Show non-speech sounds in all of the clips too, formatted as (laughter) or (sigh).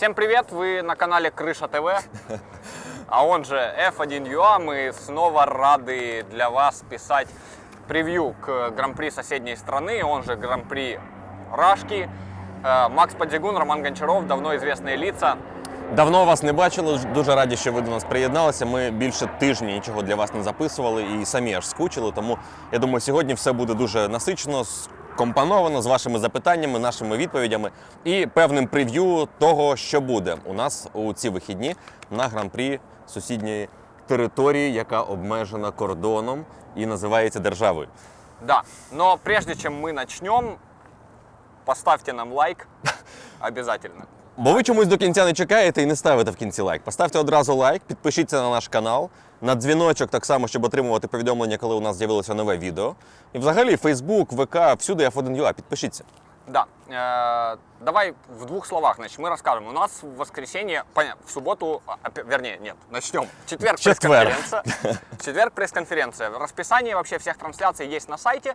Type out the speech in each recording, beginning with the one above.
Всем привет, вы на канале Крыша ТВ, а он же F1UA. Мы снова рады для вас писать превью к Гран-при соседней страны, он же Гран-при Рашки. Э, Макс Подзигун, Роман Гончаров, давно известные лица. Давно вас не бачили. Дуже раді, що ви до нас приєдналися. Ми більше тижня нічого для вас не записували і самі аж скучили. Тому я думаю, сьогодні все буде дуже насичено, скомпоновано з вашими запитаннями, нашими відповідями і певним прев'ю того, що буде у нас у ці вихідні на гран-прі сусідньої території, яка обмежена кордоном і називається державою. Да, но прежде чем мы начнем, поставьте нам лайк (laughs) обязательно. Бо ви чомусь до кінця не чекаєте і не ставите в кінці лайк. Поставте одразу лайк, підпишіться на наш канал, на дзвіночок так само, щоб отримувати повідомлення, коли у нас з'явилося нове відео. І взагалі Фейсбук, ВК, всюди F1UA, підпишіться. Да, э, давай в двух словах, значит, мы расскажем. У нас в воскресенье, в субботу, а, опя- вернее, нет, начнем. В четверг Четверг. пресс-конференция. В четверг пресс-конференция. Расписание вообще всех трансляций есть на сайте.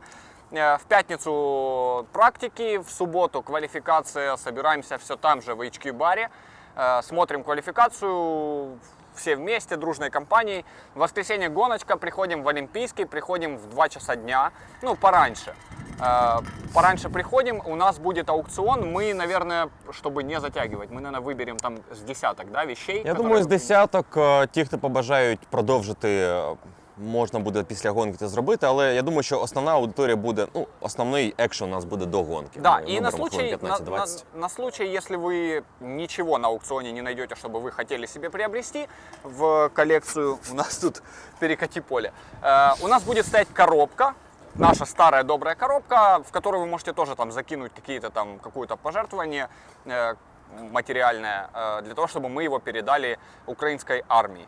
Э, В пятницу практики, в субботу квалификация, собираемся все там же в HQ-баре, Э, смотрим квалификацию, все вместе, дружной компанией. В воскресенье гоночка, приходим в Олимпийский, приходим в 2 часа дня, ну, пораньше. Э, Пораньше приходим, у нас будет аукцион. Мы, наверное, чтобы не затягивать, мы, наверное, выберем там с десяток да, вещей. Я которые- думаю, з десяток е, ті, хто побажають продовжити, е, можна буде після гонки це зробити, але я думаю, що основна аудиторія буде, ну, основний екшен у нас буде до гонки. Да, Ми и на виберемо случай, хвилин на, на- 15-20. на случай, если вы ничего на аукционе не найдете, чтобы вы хотели себе приобрести в коллекцию, у нас тут (laughs) перекати поле, э, у нас будет стоять коробка, наша старая добрая коробка, в которую вы можете тоже там закинуть какие-то там, какое-то пожертвование э, материальное, э, для того, чтобы мы его передали украинской армии.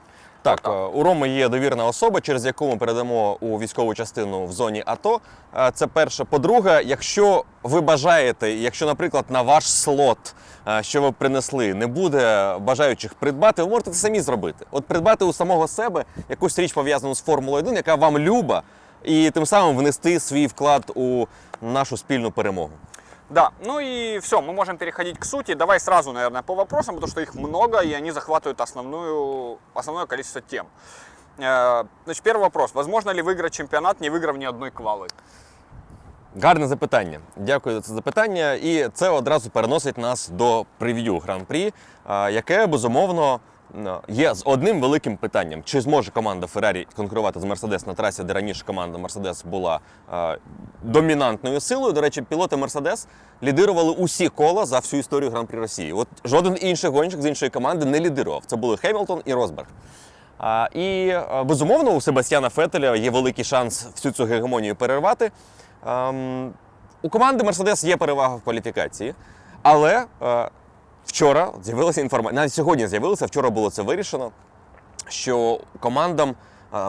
Так, Отак. е, у Роми є довірна особа, через яку ми передамо у військову частину в зоні АТО. Е, Це перше. По-друге, якщо ви бажаєте, якщо, наприклад, на ваш слот, е, що ви принесли, не буде бажаючих придбати, ви можете це самі зробити. От придбати у самого себе якусь річ пов'язану з Формулою 1, яка вам люба, і тим самим внести свій вклад у нашу спільну перемогу. Да, ну и все, мы можем переходить к сути. Давай сразу, наверное, по вопросам, потому что их много, и они захватывают основную, основное количество тем. Э, Значит, первый вопрос. Возможно ли выиграть чемпионат, не выиграв ни одной квалы? Гарне запитання. Дякую за це запитання. І це одразу переносить нас до прев'ю гран-прі, а, яке безумовно м, є з одним великим питанням: чи зможе команда Феррарі конкурувати з Мерседес на трасі, де раніше команда Мерседес була а, домінантною силою. До речі, пілоти Мерседес лідирували усі кола за всю історію гран-прі Росії. От жоден інший гонщик з іншої команди не лідирував. Це були Хемілтон і Росберг. А, і безумовно у Себастьяна Фетеля є великий шанс всю цю гегемонію перервати. Ем, у команди Мерседес є перевага в кваліфікації, але е, вчора з'явилася інформація, навіть сьогодні з'явилася, вчора було це вирішено, що командам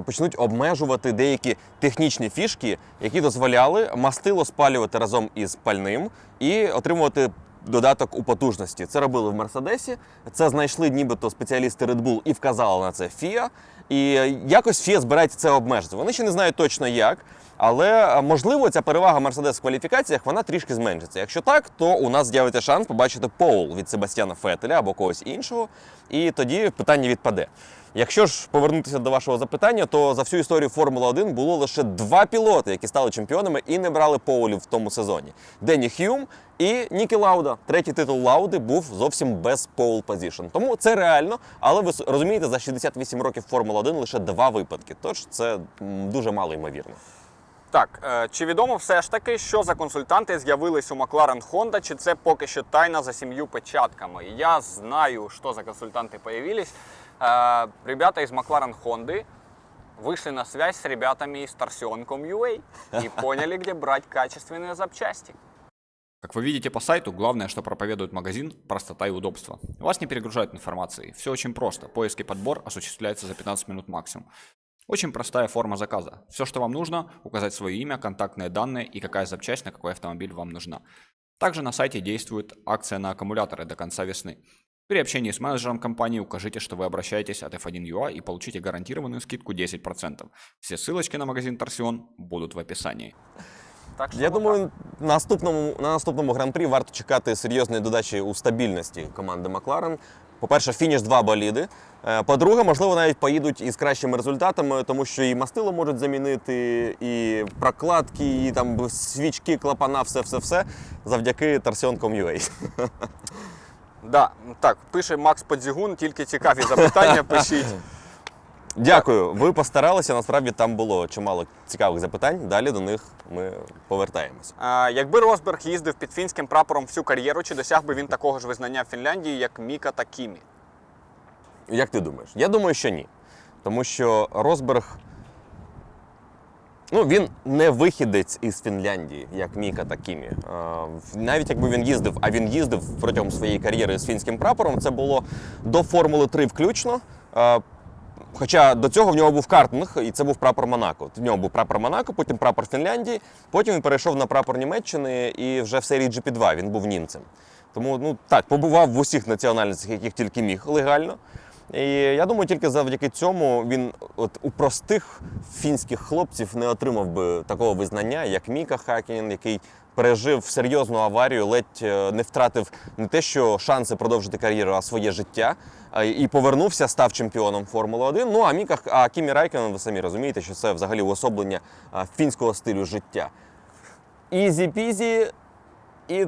почнуть обмежувати деякі технічні фішки, які дозволяли мастило спалювати разом із пальним і отримувати. Додаток у потужності. Це робили в Мерседесі. Це знайшли нібито спеціалісти Red Bull і вказали на це FIA. І якось FIA збирається це обмежити. Вони ще не знають точно як, але можливо ця перевага Мерседес в кваліфікаціях вона трішки зменшиться. Якщо так, то у нас з'явиться шанс побачити поул від Себастьяна Фетеля або когось іншого, і тоді питання відпаде. Якщо ж повернутися до вашого запитання, то за всю історію Формули 1 було лише два пілоти, які стали чемпіонами і не брали поулів в тому сезоні: Денні Х'юм і Нікі Лауда. Третій титул Лауди був зовсім без поул позішн. Тому це реально, але ви розумієте, за 68 років Формули 1 лише два випадки. Тож це дуже мало ймовірно. Так, е, чи відомо все ж таки, що за консультанти з'явились у McLaren Honda, чи це поки що тайна за сім'ю печатками? Я знаю, що за консультанти появились. Е, Ребята из McLaren Honda вышли на связь с ребятами из Torsion.com.ua и (laughs) поняли, где брать качественные запчасти. Как вы видите по сайту, главное, что проповедует магазин – простота и удобство. Вас не перегружают информацией. Все очень просто. Поиск и подбор осуществляется за 15 минут максимум. Очень простая форма заказа. Все, что вам нужно – указать свое имя, контактные данные и какая запчасть на какой автомобиль вам нужна. Также на сайте действует акция на аккумуляторы до конца весны. При общении с менеджером компании укажите, что вы обращаетесь от F1UA и получите гарантированную скидку 10%. Все ссылочки на магазин Торсион будут в описании. Так що Я ну, думаю, на наступному, на наступному гран-прі варто чекати серйозної додачі у стабільності команди Макларен. По-перше, фініш два боліди. Е, По-друге, можливо, навіть поїдуть із кращими результатами, тому що і мастило можуть замінити, і прокладки, і там свічки, клапана, все, все, все завдяки Torsion.com.ua. (laughs) Да, так, пише Макс Подзігун, тільки цікаві запитання пишіть. (laughs) Дякую. Ви постаралися. Насправді там було чимало цікавих запитань. Далі до них ми повертаємося. А, якби Росберг їздив під фінським прапором всю кар'єру, чи досяг би він такого ж визнання в Фінляндії, як Міка та Кімі? Як ти думаєш? Я думаю, що ні. Тому що Росберг. Ну, він не вихідець із Фінляндії, як Міка та Кімі. Навіть якби він їздив, а він їздив протягом своєї кар'єри з фінським прапором, це було до Формули 3 включно. Хоча до цього в нього був картинг, і це був прапор Монако. В нього був прапор Монако, потім прапор Фінляндії, потім він перейшов на прапор Німеччини і вже в серії GP2 він був німцем. Тому ну так, побував в усіх національностях, яких тільки міг легально. І я думаю, тільки завдяки цьому він от у простих фінських хлопців не отримав би такого визнання, як Міка Хакінін, який пережив серйозну аварію, ледь е, не втратив не те, що шанси продовжити кар'єру, а своє життя. І повернувся, став чемпіоном Формули 1. Ну а Міка а Кімі Райконен, ви самі розумієте, що це взагалі уособлення фінського стилю життя. Ізі-пізі і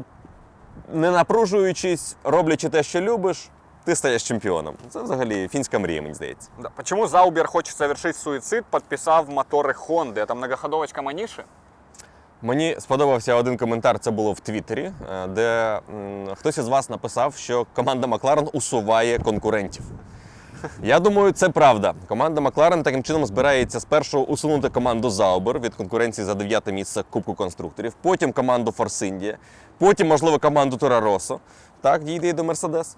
не напружуючись, роблячи те, що любиш, ти стаєш чемпіоном. Це взагалі фінська мрія, мені здається. Да. Почему Заубер хочет совершить суицид, подписав моторы Honda? Это многоходовочка Маниши? Мені сподобався один коментар, це було в Твіттері, е, де м, хтось із вас написав, що команда Макларен усуває конкурентів. Я думаю, це правда. Команда Макларен таким чином збирається спершу усунути команду Заубер від конкуренції за дев'яте місце Кубку конструкторів, потім команду Форс Індія, потім, можливо, команду Тура Росо. Так, дійде і до Мерседес.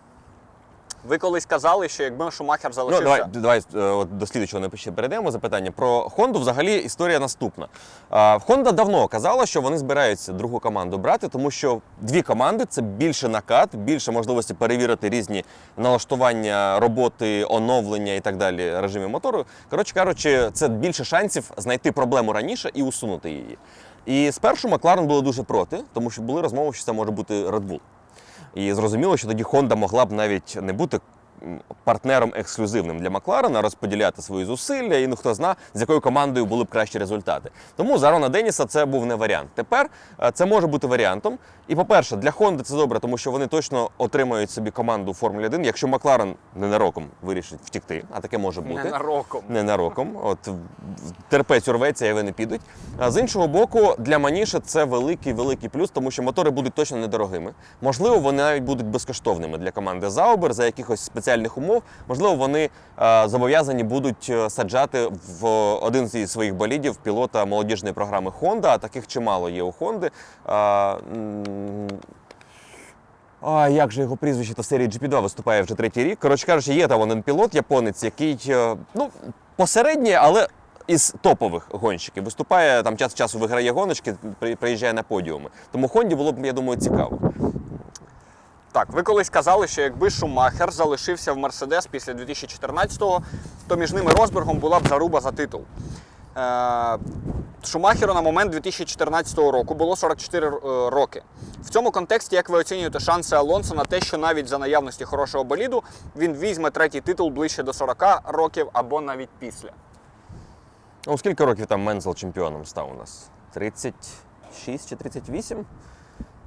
Ви колись казали, що якби Шумахер Ну, залишився. давай, давай е, от до слідчого не ще перейдемо запитання. Про Хонду взагалі історія наступна. А, Honda давно казала, що вони збираються другу команду брати, тому що дві команди це більше накат, більше можливості перевірити різні налаштування роботи, оновлення і так далі режимів мотору. Коротше кажучи, це більше шансів знайти проблему раніше і усунути її. І спершу Макларен були дуже проти, тому що були розмови, що це може бути Red Bull. І зрозуміло, що тоді Honda могла б навіть не бути партнером ексклюзивним для Макларена, розподіляти свої зусилля, і ну хто зна, з якою командою були б кращі результати. Тому за Рона Деніса це був не варіант. Тепер е, це може бути варіантом. І по-перше, для Honda це добре, тому що вони точно отримають собі команду у Формулі 1, якщо Макларен ненароком вирішить втікти, а таке може бути. Ненароком. Ненароком. От терпець урветься і вони підуть. А з іншого боку, для Маніша це великий великий плюс, тому що мотори будуть точно недорогими. Можливо, вони навіть будуть безкоштовними для команди Заубер за якихось спеціальних умов. Можливо, вони е, зобов'язані будуть е, саджати в один зі своїх болідів пілота молодіжної програми Honda, а таких чимало є у Honda. А як же його прізвище то в серії GP2 виступає вже третій рік. Коротше кажучи, є там один пілот, японець, який е, ну, посередній, але із топових гонщиків. Виступає там час часу виграє гоночки, приїжджає на подіуми. Тому Хонді було б, я думаю, цікаво. Так, ви колись казали, що якби Шумахер залишився в Мерседес після 2014-го, то між ними Росбергом була б заруба за титул. Е, Шумахеру на момент 2014 року було 44 е, роки. В цьому контексті, як ви оцінюєте шанси Алонсо на те, що навіть за наявності хорошого боліду він візьме третій титул ближче до 40 років або навіть після? Ну, скільки років там Мензел чемпіоном став у нас? 36 чи 38?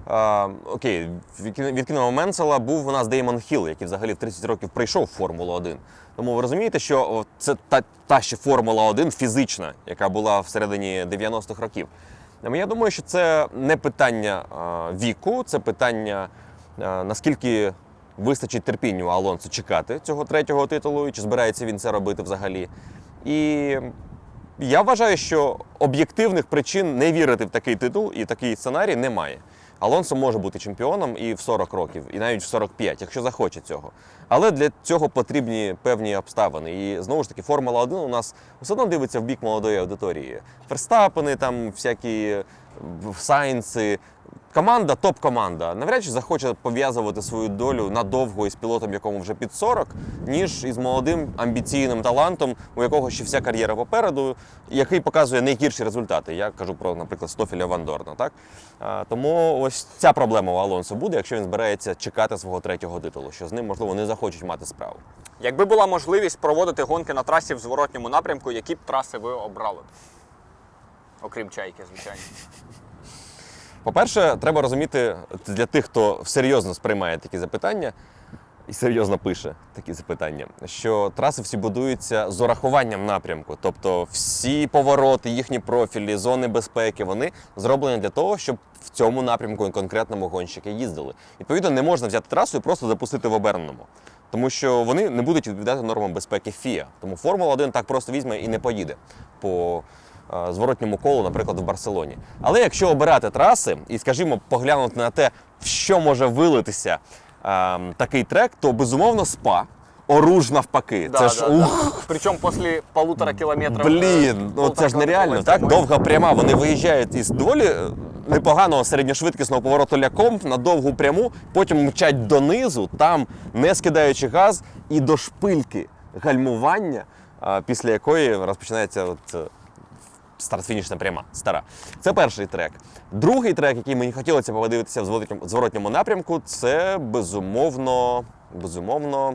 А, окей, відкинемо Менсела, був у нас Деймон Хіл, який взагалі в 30 років прийшов в Формулу 1. Тому ви розумієте, що це та, та ще Формула 1 фізична, яка була всередині 90-х років. Я думаю, що це не питання віку, це питання наскільки вистачить терпінню Алонсо чекати цього третього титулу, і чи збирається він це робити взагалі. І я вважаю, що об'єктивних причин не вірити в такий титул і такий сценарій немає. Алонсо може бути чемпіоном і в 40 років, і навіть в 45, якщо захоче цього. Але для цього потрібні певні обставини. І знову ж таки, Формула 1 у нас все одно дивиться в бік молодої аудиторії. Ферстапени, там всякі Сайнси. Команда, топ-команда, навряд чи захоче пов'язувати свою долю надовго із пілотом, якому вже під 40, ніж із молодим амбіційним талантом, у якого ще вся кар'єра попереду, який показує найгірші результати. Я кажу про, наприклад, Стофіля Вандорна. Так? Тому ось ця проблема у Алонсо буде, якщо він збирається чекати свого третього титулу, що з ним, можливо, не захочуть мати справу. Якби була можливість проводити гонки на трасі в зворотньому напрямку, які б траси ви обрали? Окрім чайки, звичайно. По-перше, треба розуміти для тих, хто серйозно сприймає такі запитання і серйозно пише такі запитання, що траси всі будуються з урахуванням напрямку. Тобто всі повороти, їхні профілі, зони безпеки, вони зроблені для того, щоб в цьому напрямку конкретному гонщики їздили. Відповідно, не можна взяти трасу і просто запустити в оберненому. Тому що вони не будуть відповідати нормам безпеки ФІА. Тому Формула 1 так просто візьме і не поїде по зворотньому колу, наприклад, в Барселоні. Але якщо обирати траси і, скажімо, поглянути на те, в що може вилитися е, такий трек, то безумовно спа. Оруж навпаки. це ж ух, Причому після полутора кілометрів. Блін, ну це ж нереально, так? Довга пряма. Вони виїжджають із доволі е, непоганого середньошвидкісного повороту ляком на довгу пряму, потім мчать донизу, там не скидаючи газ, і до шпильки гальмування, після якої розпочинається от, е, старт-фінішна пряма стара. Це перший трек. Другий трек, який мені хотілося подивитися в зворотньому, напрямку, це безумовно, безумовно.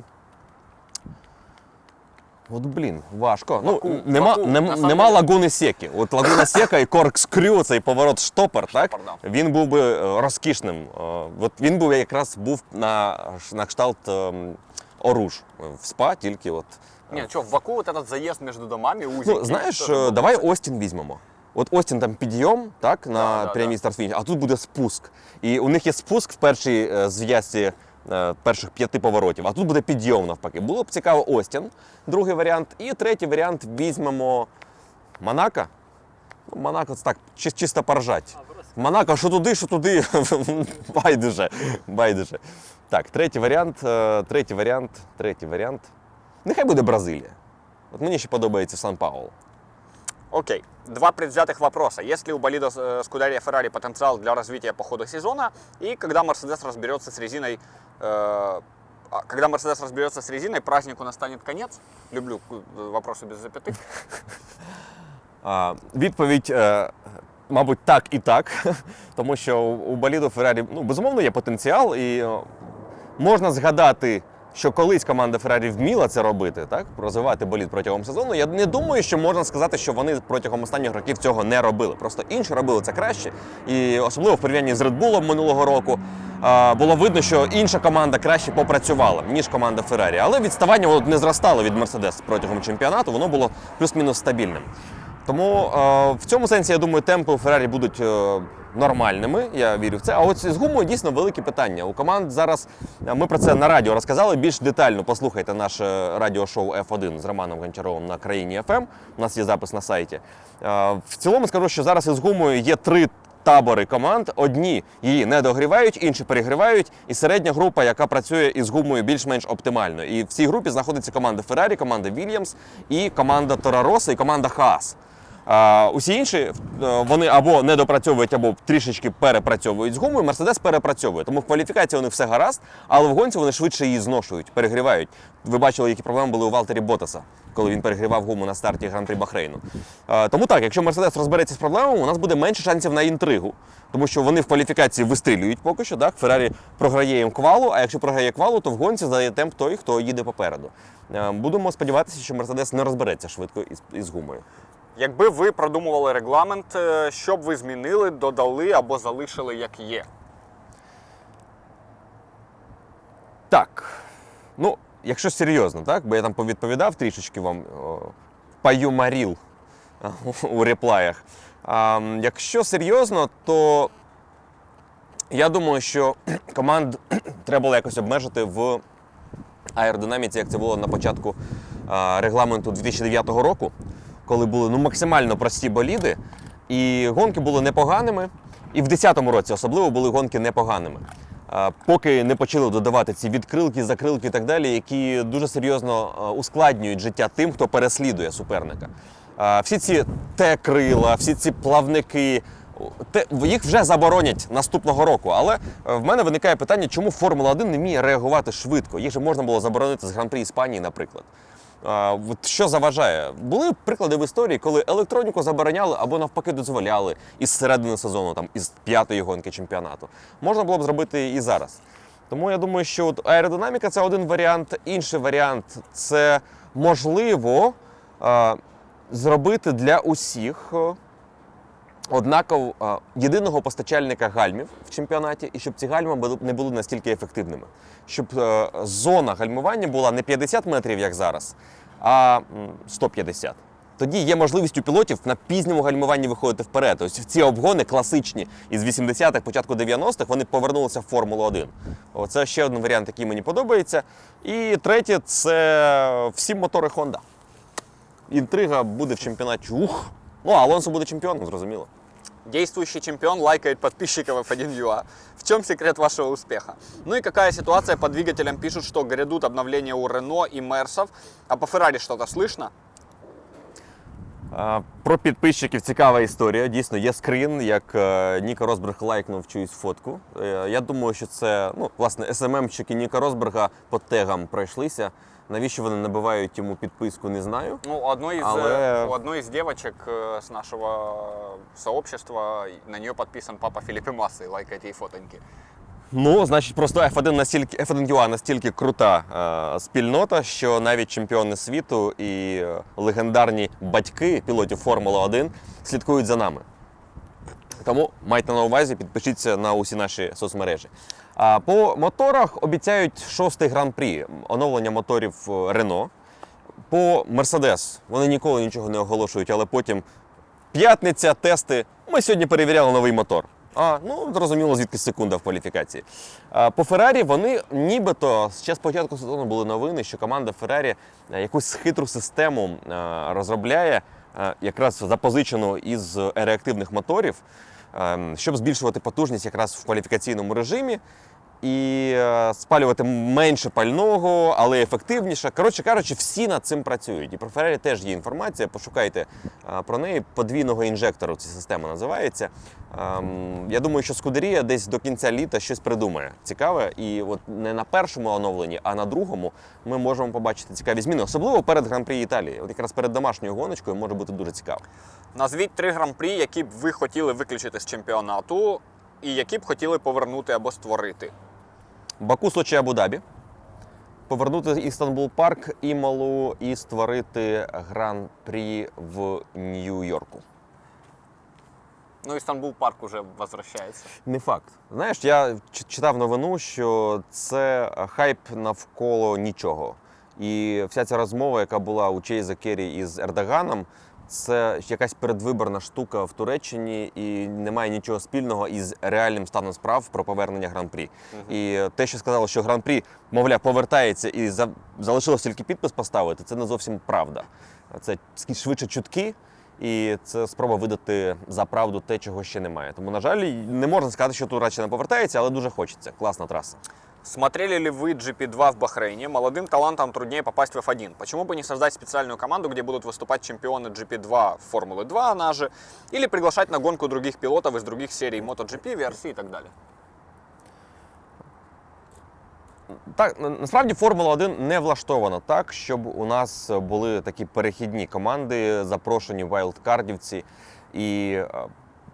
От блін, важко. Баку, ну, нема, Баку, нема деле. лагуни Сєкі. От лагуна Сєка і коркскрю, цей поворот штопор, так? Штопор, Він був би е, розкішним. Е, От він був якраз був на, на кшталт ем, Оруж в СПА, тільки от. Е, Ні, що, в Баку от этот заїзд між домами узенький. Ну, знаєш, Тоже е, давай це- Остін візьмемо. От Остін там підйом, так, на Да, да, прямій да. старт а тут буде спуск. І у них є спуск в першій е, зв'язці е, перших п'яти поворотів, а тут буде підйом навпаки. Було б цікаво Остін, другий варіант. І третій варіант візьмемо Монако. Ну, Монако це так, чи- чисто поржать. Монако, що туди, що туди. (laughs) Байдуже. Байдуже. Так, третій варіант, е, третій варіант, третій варіант. Нехай буде Бразилія. От мені ще подобається Сан-Паулу. Окей. Два предвзятых вопроса. Есть ли у болида э, Скудерия Феррари потенциал для развития по ходу сезона? И когда Мерседес разберется с резиной, э, а, когда Мерседес разберется с резиной, празднику настанет конец? Люблю э, вопросы без запятых. (laughs) А, Відповідь, е, мабуть, так і так, (laughs) тому що у боліду Феррарі ну, безумовно є потенціал, і е, можна згадати, що колись команда Феррарі вміла це робити, так розвивати болід протягом сезону. Я не думаю, що можна сказати, що вони протягом останніх років цього не робили. Просто інші робили це краще, і особливо в порівнянні з Red Bull минулого року. Було видно, що інша команда краще попрацювала, ніж команда Феррарі. Але відставання от не зростало від Мерседес протягом чемпіонату, воно було плюс-мінус стабільним. Тому е, в цьому сенсі, я думаю, темпи у Феррарі будуть е, нормальними. Я вірю в це. А от з гумою дійсно велике питання. У команд зараз е, ми про це на радіо розказали більш детально. Послухайте наше радіошоу F1 з Романом Гончаровим на країні FM. У нас є запис на сайті. Е, в цілому скажу, що зараз із гумою є три. Табори команд одні її не догрівають, інші перегрівають, і середня група, яка працює із гумою більш-менш оптимально. І в цій групі знаходиться команда Феррарі, команда Вільямс, і команда Тора Роса, і команда Хаас. А, усі інші е, вони або не допрацьовують, або трішечки перепрацьовують з гумою. Мерседес перепрацьовує. Тому в кваліфікації у них все гаразд, але в гонці вони швидше її зношують, перегрівають. Ви бачили, які проблеми були у Валтері Ботаса, коли він перегрівав гуму на старті гран-при Бахрейну. А, тому так, якщо Мерседес розбереться з проблемами, у нас буде менше шансів на інтригу. Тому що вони в кваліфікації вистрілюють поки що. Так? Феррарі програє їм квалу, а якщо програє квалу, то в гонці здає темп той, хто їде попереду. Е, Будемо сподіватися, що Мерседес не розбереться швидко із, із гумою. Якби ви продумували регламент, е, що б ви змінили, додали або залишили як є? Так. Ну, якщо серйозно, так? Бо я там повідповідав трішечки вам паюмаріл (laughs) у реплаях. А, якщо серйозно, то я думаю, що (clears throat) команд (clears throat) треба було якось обмежити в аеродинаміці, як це було на початку регламенту 2009 року, коли були ну, максимально прості боліди, і гонки були непоганими. І в 2010 році особливо були гонки непоганими. Поки не почали додавати ці відкрилки, закрилки і так далі, які дуже серйозно ускладнюють життя тим, хто переслідує суперника. Всі ці Т-крила, всі ці плавники, їх вже заборонять наступного року. Але е, в мене виникає питання, чому Формула 1 не вміє реагувати швидко. Їх же можна було заборонити з гран-прі Іспанії, наприклад. От що заважає? Були приклади в історії, коли електроніку забороняли або навпаки дозволяли із середини сезону, там із п'ятої гонки чемпіонату. Можна було б зробити і зараз. Тому я думаю, що от аеродинаміка це один варіант. Інший варіант це можливо е, зробити для усіх однаково е, єдиного постачальника гальмів в чемпіонаті, і щоб ці гальми не були настільки ефективними. Щоб е, зона гальмування була не 50 метрів, як зараз, а 150. Тоді є можливість у пілотів на пізньому гальмуванні виходити вперед. Ось ці обгони класичні із 80-х, початку 90-х, вони повернулися в Формулу 1. Оце ще один варіант, який мені подобається. І третє це всі мотори Honda. Інтрига буде в чемпіонаті. Ух! Ну, Алонсо буде чемпіоном, зрозуміло. Действующий чемпион лайкает подписчиков F1.ua. В чем секрет вашего успеха? Ну и какая ситуация по двигателям? Пишут, что грядут обновления у Рено и Мерсов. А по Феррари что-то слышно? Про підписчиків цікава історія. Дійсно, є скрін, як е, Ніка Росберг лайкнув чиюсь фотку. Е, Я думаю, що це ну, власне СММщики Ніка Росберга по тегам пройшлися. Навіщо вони набивають йому підписку, не знаю. Ну, у одной из, Але- э, у одной из девочек э, с нашего сообщества на нее подписан папа Филиппе Массы и лайкает ей фотоньки. Ну, значить, просто F1 настільки F1 UA настільки крута е, спільнота, що навіть чемпіони світу і е, легендарні батьки пілотів Формули 1 слідкують за нами. Тому майте на увазі, підпишіться на усі наші соцмережі. А по моторах обіцяють шостий гран-прі оновлення моторів Рено. По Мерседес вони ніколи нічого не оголошують, але потім п'ятниця, тести. Ми сьогодні перевіряли новий мотор. А, ну зрозуміло, звідки секунда в кваліфікації. А, по Феррарі вони нібито ще з початку сезону були новини, що команда Феррарі е, якусь хитру систему е, розробляє, е, якраз запозичену із реактивних моторів, щоб збільшувати потужність якраз в кваліфікаційному режимі і е, спалювати менше пального, але ефективніше. Коротше кажучи, всі над цим працюють. І про Феррарі теж є інформація. Пошукайте е, про неї. Подвійного інжектору ця система називається. Ем, Я думаю, що Скудерія десь до кінця літа щось придумає цікаве. І от не на першому оновленні, а на другому ми можемо побачити цікаві зміни, особливо перед гран-прі Італії. От якраз перед домашньою гоночкою може бути дуже цікаво. Назвіть три гран-прі, які б ви хотіли виключити з чемпіонату, і які б хотіли повернути або створити. Баку, Сочі, Абу-Дабі. Повернути Істанбул Парк, Імалу і створити гран-прі в Нью-Йорку. Ну, Істанбул парк уже возвращается. Не факт. Знаєш, я читав новину, що це хайп навколо нічого. І вся ця розмова, яка була у Чейза Керрі із Ердоганом, це якась передвиборна штука в Туреччині і не має нічого спільного із реальним станом справ про повернення гран-прі. І те, що сказали, що гран-прі, мовляв, повертається і за... залишилось тільки підпис поставити, це не зовсім правда. Це швидше чутки. І це спроба видати за правду те, чого ще немає. Тому, на жаль, не можна сказати, що тут радше не повертається, але дуже хочеться. Класна траса. Смотрели ли вы GP2 в Бахрейне? Молодым талантам труднее попасть в F1. Почему бы не создать специальную команду, где будут выступать чемпионы GP2 Формулы 2, она же, или приглашать на гонку других пилотов из других серий MotoGP, VRC и так далее? Так, на- насправді Формула 1 не влаштована так, щоб у нас були такі перехідні команди, запрошені вайлдкардівці. І е,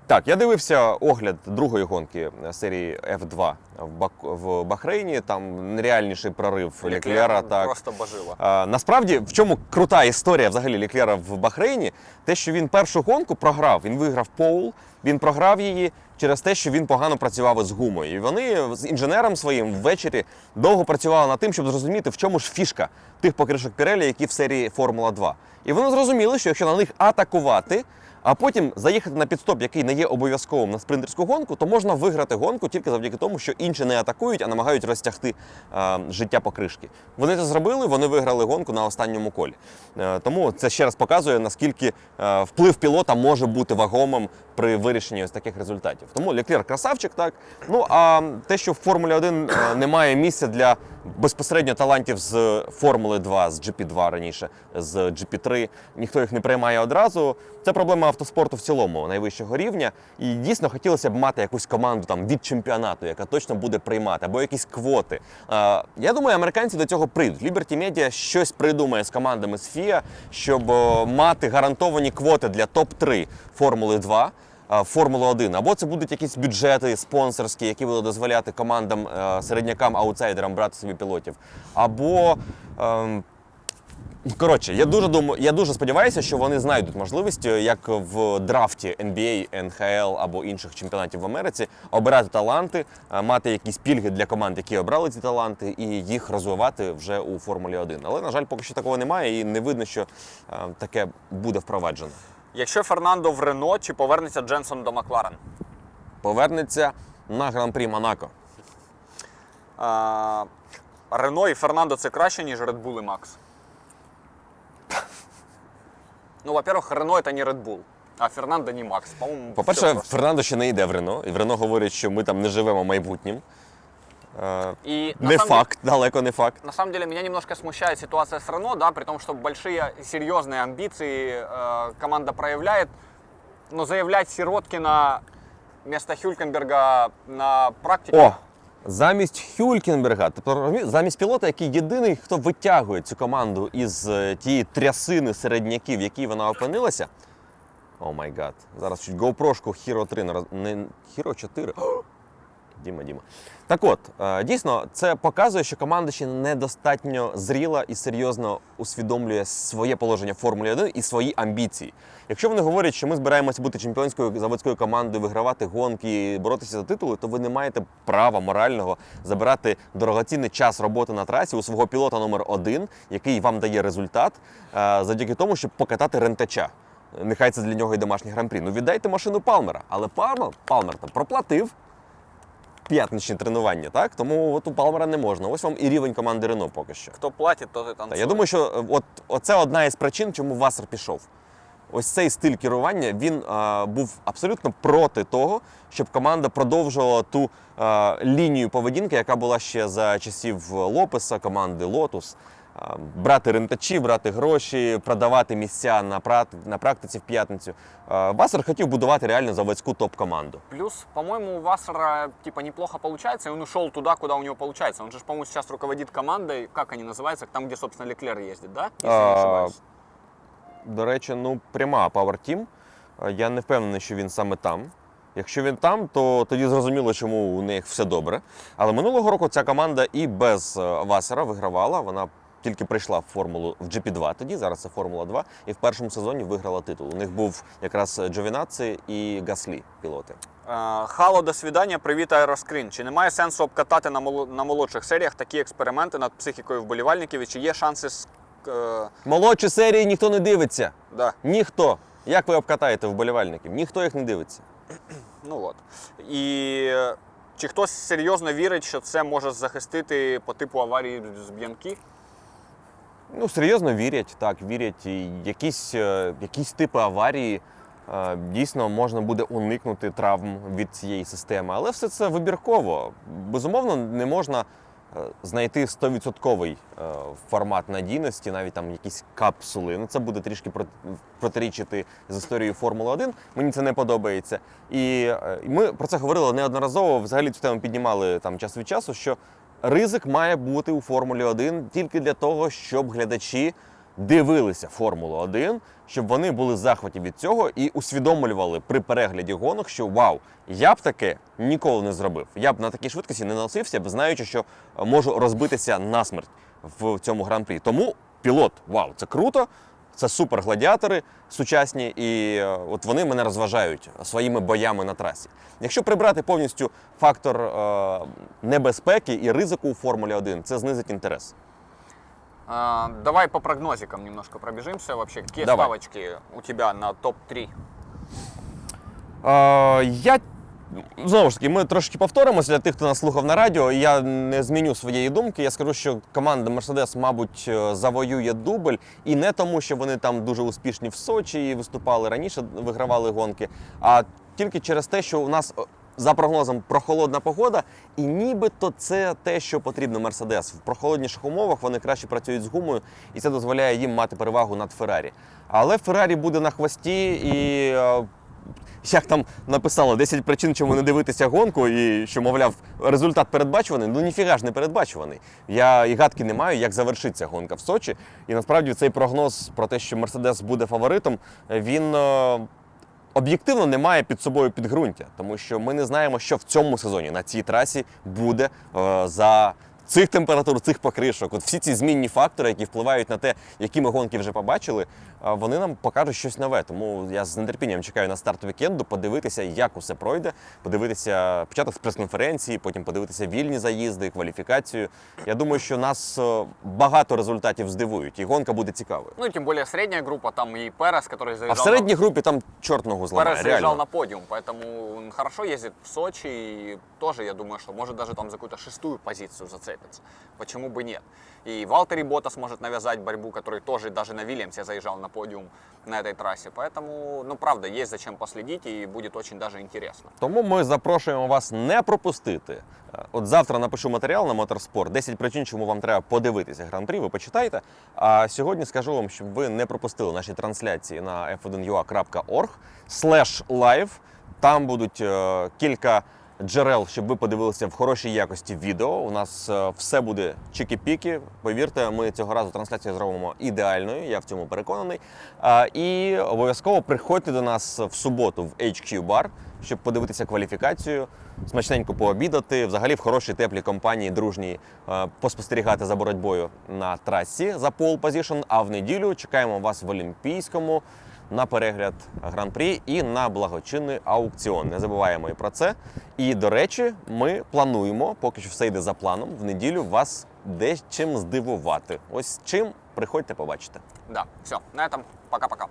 так, я дивився огляд другої гонки серії F2 в, Бак... в Бахрейні. Там нереальніший прорив Леклера. Так. Просто божила. А, насправді, в чому крута історія взагалі Ліклера в Бахрейні, те, що він першу гонку програв, він виграв Поул, він програв її через те, що він погано працював із гумою. І вони з інженером своїм ввечері довго працювали над тим, щоб зрозуміти, в чому ж фішка тих покришок Пірелі, які в серії Формула 2. І вони зрозуміли, що якщо на них атакувати, а потім заїхати на підстоп, який не є обов'язковим на спринтерську гонку, то можна виграти гонку тільки завдяки тому, що інші не атакують, а намагають розтягти е, життя покришки. Вони це зробили, вони виграли гонку на останньому колі. Е, тому це ще раз показує, наскільки е, вплив пілота може бути вагомим при вирішенні ось таких результатів. Тому Леклер красавчик, так. Ну а те, що в Формулі 1 е, немає місця для безпосередньо талантів з Формули 2, з GP2 раніше, з GP3, ніхто їх не приймає одразу. Це проблема автоспорту в цілому найвищого рівня. І дійсно хотілося б мати якусь команду там від чемпіонату, яка точно буде приймати, або якісь квоти. Е, я думаю, американці до цього прийдуть. Liberty Media щось придумає з командами з FIA, щоб мати гарантовані квоти для топ-3 Формули 2. е, Формулу 1, або це будуть якісь бюджети спонсорські, які будуть дозволяти командам, е, середнякам, аутсайдерам брати собі пілотів. Або ем, Коротше, я дуже думаю, я дуже сподіваюся, що вони знайдуть можливість, е, як в драфті NBA, NHL або інших чемпіонатів в Америці, обирати таланти, е, мати якісь пільги для команд, які обрали ці таланти, і їх розвивати вже у Формулі 1. Але, на жаль, поки що такого немає, і не видно, що е, таке буде впроваджено. Якщо Фернандо в Рено, чи повернеться Дженсон до Макларен? Повернеться на гран-прі Монако. А, Рено і Фернандо це краще, ніж Red Bull і Макс. Ну, во-первых, Рено це не Red Bull, а Фернандо не Макс. По-моєму, По-перше, все просто. Фернандо ще не йде в Рено, і в Рено говорять, що ми там не живемо майбутнім. Е, И на Не самом деле- факт, далеко не факт. На самом деле меня немножко смущает ситуация с Рено, да, при том, что большие серьезные амбиции э, команда проявляет, но заявлять Сироткина вместо Хюлькенберга на практике. О! Замість Хюлькенберга, тобто замість пілота, який єдиний, хто витягує цю команду із е, тієї трясини середняків, в якій вона опинилася. О май гад. Зараз чуть GoPro-шку Hero 3 не Hero 4. Діма, Діма. Так от, е, дійсно, це показує, що команда ще недостатньо зріла і серйозно усвідомлює своє положення в Формулі 1 і свої амбіції. Якщо вони говорять, що ми збираємося бути чемпіонською заводською командою, вигравати гонки, боротися за титули, то ви не маєте права морального забирати дорогоцінний час роботи на трасі у свого пілота номер один, який вам дає результат, е, завдяки тому, щоб покатати рентача. Нехай це для нього і домашній гран-прі. Ну віддайте машину Палмера. Але Палмер, Палмер там проплатив п'ятничні тренування, так? Тому от у Палмера не можна. Ось вам і рівень команди Рено поки що. Хто платить, то ти танцює. я думаю, що е, от оце одна із причин, чому Васер пішов. Ось цей стиль керування він е, був абсолютно проти того, щоб команда продовжувала ту е, лінію поведінки, яка була ще за часів Лопеса, команди Лотус. Брати рентачі, брати гроші, продавати місця на, на практиці в п'ятницю. Вассер хотів будувати реально заводську топ-команду. Плюс, по-моему, у Вассера типа неплохо получается, и он ушел туда, куда у него получается. Он же, по-моему, сейчас руководит командой, как они называются, там, где, собственно, Леклер ездит, да? Если не ошибаюсь. До речі, ну пряма Power Team. Я не впевнений, що він саме там. Якщо він там, то тоді зрозуміло, чому у них все добре. Але минулого року ця команда і без е, Васера вигравала. Вона тільки прийшла в формулу в GP2 тоді, зараз це Формула 2, і в першому сезоні виграла титул. У них був якраз Джовінаци і Гаслі пілоти. Е, Хало, до свидання, привіт Аероскрін. Чи немає сенсу обкатати на, на молодших серіях такі експерименти над психікою вболівальників? І чи є шанси з. е, Молодші серії ніхто не дивиться. да, Ніхто. Як ви обкатаєте вболівальників? Ніхто їх не дивиться. ну от. І е, чи хтось серйозно вірить, що це може захистити по типу аварії з Б'янки? Ну, серйозно вірять, так, вірять. Якісь, е, якісь типи аварії е, дійсно можна буде уникнути травм від цієї системи. Але все це вибірково. Безумовно, не можна е, знайти 100% е, формат надійності, навіть там якісь капсули. Ну, це буде трішки протирічити з історією Формули 1. Мені це не подобається. І ми про це говорили неодноразово. Взагалі цю тему піднімали там час від часу. що Ризик має бути у Формулі 1 тільки для того, щоб глядачі дивилися Формулу 1, щоб вони були захваті від цього і усвідомлювали при перегляді гонок, що вау, я б таке ніколи не зробив. Я б на такій швидкості не носився, знаючи, що е, можу розбитися насмерть в цьому гран-прі. Тому пілот, вау, це круто. Це супер гладіатори сучасні, і е, от вони мене розважають своїми боями на трасі. Якщо прибрати повністю фактор е, небезпеки і ризику у Формулі 1, це знизить інтерес. А, давай по прогнозикам немножко пробежимся. Вообще, какие Давай. ставочки у тебя на топ-3? Е, я знову ж таки, ми трошки повторимося для тих, хто нас слухав на радіо. Я не зміню своєї думки. Я скажу, що команда Mercedes, мабуть, е, завоює дубль, і не тому, що вони там дуже успішні в Сочі і виступали раніше, вигравали гонки, а тільки через те, що у нас. е, за прогнозом прохолодна погода, і нібито це те, що потрібно Мерседес. В прохолодніших умовах вони краще працюють з гумою, і це дозволяє їм мати перевагу над Феррарі. Але Феррарі буде на хвості і. Як там написало 10 причин, чому не дивитися гонку, і що, мовляв, результат передбачуваний. Ну ніфіга ж не передбачуваний. Я і гадки не маю, як завершиться гонка в Сочі. І насправді цей прогноз про те, що Мерседес буде фаворитом, він е, об'єктивно не має під собою підґрунтя, тому що ми не знаємо, що в цьому сезоні на цій трасі буде е, за цих температур, цих покришок. От всі ці змінні фактори, які впливають на те, які ми гонки вже побачили, вони нам покажуть щось нове. Тому я з нетерпінням чекаю на старт вікенду, подивитися, як усе пройде, подивитися початок з прес-конференції, потім подивитися вільні заїзди, кваліфікацію. Я думаю, що нас е, багато результатів здивують, і гонка буде цікавою. Ну и тем более средняя группа, там и Перес, который заезжал А в на- середній групі там чорт ногу зламає. Перес заезжал Реально. на подиум, поэтому он хорошо ездит в Сочи и тоже, я думаю, что может даже там за какую-то шестую позицию зацепиться. Почему бы нет? И Валтери Бота сможет навязать борьбу, который тоже даже на Вильямсе заезжал на подиум на этой трассе. Поэтому, ну правда, есть зачем последить и будет очень даже интересно. Тому ми запрошуємо вас не пропустити. Е, От завтра напишу матеріал на моторспорт. 10 причин, чому вам треба подивитися гран-прі. Ви почитайте. А сьогодні скажу вам, щоб ви не пропустили наші трансляції на f1ua.org live. Там будуть е, кілька джерел, щоб ви подивилися в хорошій якості відео. У нас е, все буде чики-піки. Повірте, ми цього разу трансляцію зробимо ідеальною. Я в цьому переконаний. І обов'язково приходьте до нас в суботу в HQ Bar, щоб подивитися кваліфікацію, смачненько пообідати, взагалі в хорошій теплій компанії, дружній, е, поспостерігати за боротьбою на трасі за пол позішн. А в неділю чекаємо вас в Олімпійському на перегляд гран-прі і на благочинний аукціон. Не забуваємо і про це. І до речі, ми плануємо, поки що все йде за планом, в неділю вас дечим здивувати. Ось чим приходьте, побачите. Да, все, на этом пока-пока.